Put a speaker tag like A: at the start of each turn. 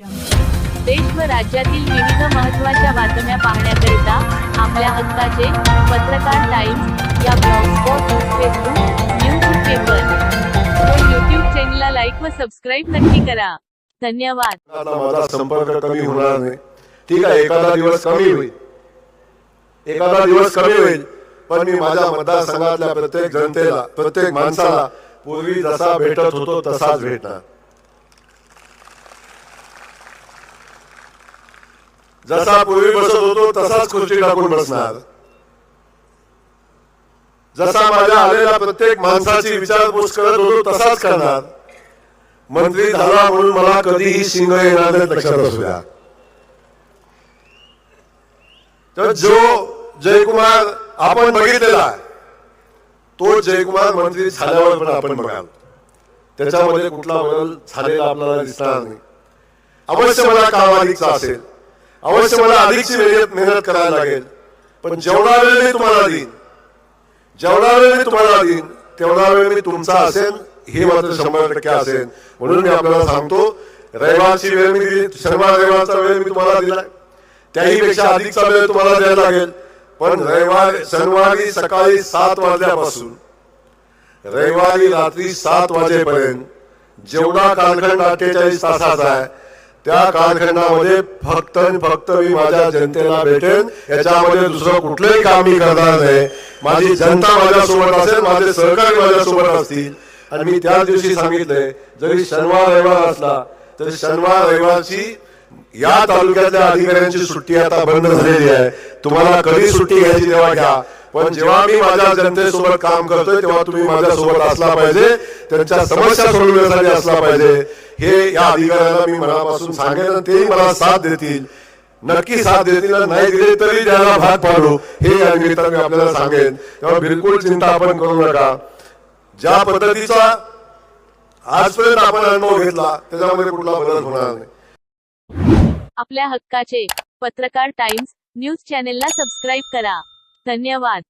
A: देश व राज्यातील विविध महत्त्वाच्या बातम्या पाहण्याकरिता आपल्या हक्काचे पत्रकार टाइम्स या ब्लॉगस्पॉट फेसबुक न्यूज पेपर. व यूट्यूब चॅनलला लाईक व सबस्क्राईब नक्की करा. धन्यवाद.
B: आता माझा संपर्क कमी होणार नाही. ठीक आहे एखादा दिवस कमी होईल. एखादा दिवस कमी होईल पण मी माझ्या मतदारसंघातल्या प्रत्येक जनतेला प्रत्येक माणसाला पूर्वी जसा भेटत होतो तसाच भेटणार. जसा पूर्वी बसत होतो तसाच खुर्ची टाकून बसणार. जसा माझ्या आलेल्या प्रत्येक माणसाची विचारपूस करत होतो तसाच करणार. मंत्री झाला म्हणून मला कधीही शिंग येणार नाहीत लक्षात असू द्या तर जो जयकुमार आपण बघितलेला आहे तो जयकुमार मंत्री झाल्यावर पण आपण बघाल. त्याच्यामध्ये कुठला बदल झालेला आपल्याला दिसणार नाही. अवश्य मला काम अधिकचा असेल. अवश्य मला अधिकची मेहनत मेहनत करायला लागेल. पण जेवढा वेळ मी तुम्हाला देईन जेवढा वेळ मी तुम्हाला देईन तेवढा वेळ मी तुमचा असेल हे मात्र शंभर टक्के असेल. म्हणून मी आपल्याला सांगतो रविवारची वेळ मी दिली शनिवार रविवारचा वेळ मी तुम्हाला दिलाय त्याही पेक्षा अधिकचा वेळ तुम्हाला द्यायला लागेल. पण रविवार शनिवारी सकाळी सात वाजल्यापासून रविवारी रात्री सात वाजेपर्यंत जेवढा कालखंड अठ्ठेचाळीस तासाचा आहे त्या कालखंडामध्ये फक्त आणि फक्त मी माझ्या जनतेला भेटेन. याच्यामध्ये दुसरं कुठलंही काम मी करणार नाही. माझी जनता माझ्यासोबत असेल माझे सहकारी माझ्यासोबत असतील. आणि मी त्याच दिवशी सांगितलंय जरी शनिवार रविवार असला तरी शनिवार रविवारची या तालुक्यातल्या अधिकाऱ्यांची सुट्टी आता बंद झालेली आहे. तुम्हाला कधी सुट्टी घ्यायची तेव्हा घ्या. पण जेव्हा मी माझ्या जनतेसोबत काम करतोय तेव्हा तुम्ही माझ्यासोबत असला पाहिजे. त्यांच्या समस्या सोडवण्यासाठी असला पाहिजे. हे या अधिकाऱ्यांना मी मनापासून सांगेन ते तेही मला साथ देतील. नक्की साथ देतील नाही दिले तरी त्याला भाग पाडू. हे या निमित्ताने मी आपल्याला सांगेन. तेव्हा बिलकुल चिंता आपण करू नका. ज्या पद्धतीचा आजपर्यंत आपण अनुभव घेतला त्याच्यामध्ये कुठला बदल होणार नाही.
A: आपल्या हक्काचे पत्रकार टाइम्स न्यूज चॅनेलला सबस्क्राईब करा. धन्यवाद.